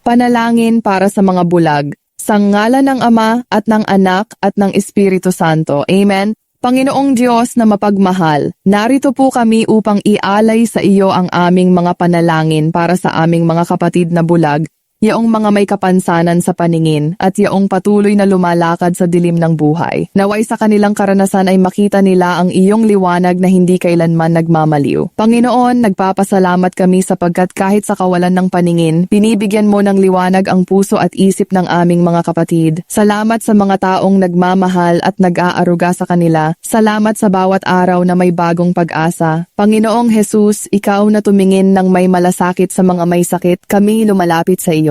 Panalangin para sa mga bulag. Sa ngalan ng Ama at ng Anak at ng Espiritu Santo. Amen. Panginoong Diyos na mapagmahal, narito po kami upang ialay sa iyo ang aming mga panalangin para sa aming mga kapatid na bulag, yaong mga may kapansanan sa paningin at yaong patuloy na lumalakad sa dilim ng buhay. Naway sa kanilang karanasan ay makita nila ang iyong liwanag na hindi kailanman nagmamaliw. Panginoon, nagpapasalamat kami sapagkat kahit sa kawalan ng paningin, binibigyan mo ng liwanag ang puso at isip ng aming mga kapatid. Salamat sa mga taong nagmamahal at nag-aaruga sa kanila. Salamat sa bawat araw na may bagong pag-asa. Panginoong Jesus, ikaw na tumingin ng may malasakit sa mga may sakit, kami lumalapit sa iyo.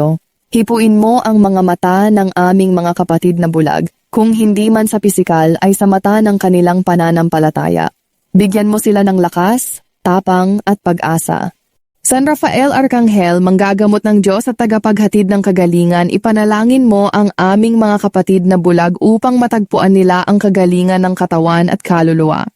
Hipuin mo ang mga mata ng aming mga kapatid na bulag, kung hindi man sa pisikal ay sa mata ng kanilang pananampalataya. Bigyan mo sila ng lakas, tapang at pag-asa. San Rafael Arcangel, manggagamot ng Diyos at tagapaghatid ng kagalingan, ipanalangin mo ang aming mga kapatid na bulag upang matagpuan nila ang kagalingan ng katawan at kaluluwa.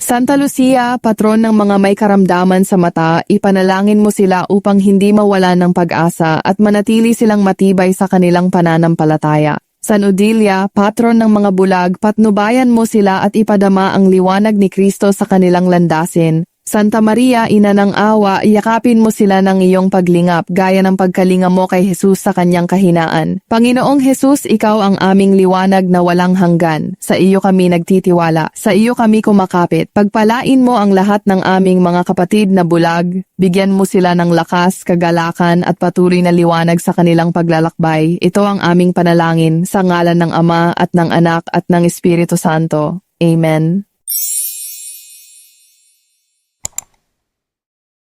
Santa Lucia, patron ng mga may karamdaman sa mata, ipanalangin mo sila upang hindi mawala ng pag-asa at manatili silang matibay sa kanilang pananampalataya. San Odilia, patron ng mga bulag, patnubayan mo sila at ipadama ang liwanag ni Kristo sa kanilang landasin. Santa Maria, ina ng awa, yakapin mo sila ng iyong paglingap gaya ng pagkalinga mo kay Jesus sa kanyang kahinaan. Panginoong Jesus, ikaw ang aming liwanag na walang hanggan. Sa iyo kami nagtitiwala, sa iyo kami kumakapit. Pagpalain mo ang lahat ng aming mga kapatid na bulag, bigyan mo sila ng lakas, kagalakan at patuloy na liwanag sa kanilang paglalakbay. Ito ang aming panalangin sa ngalan ng Ama at ng Anak at ng Espiritu Santo. Amen.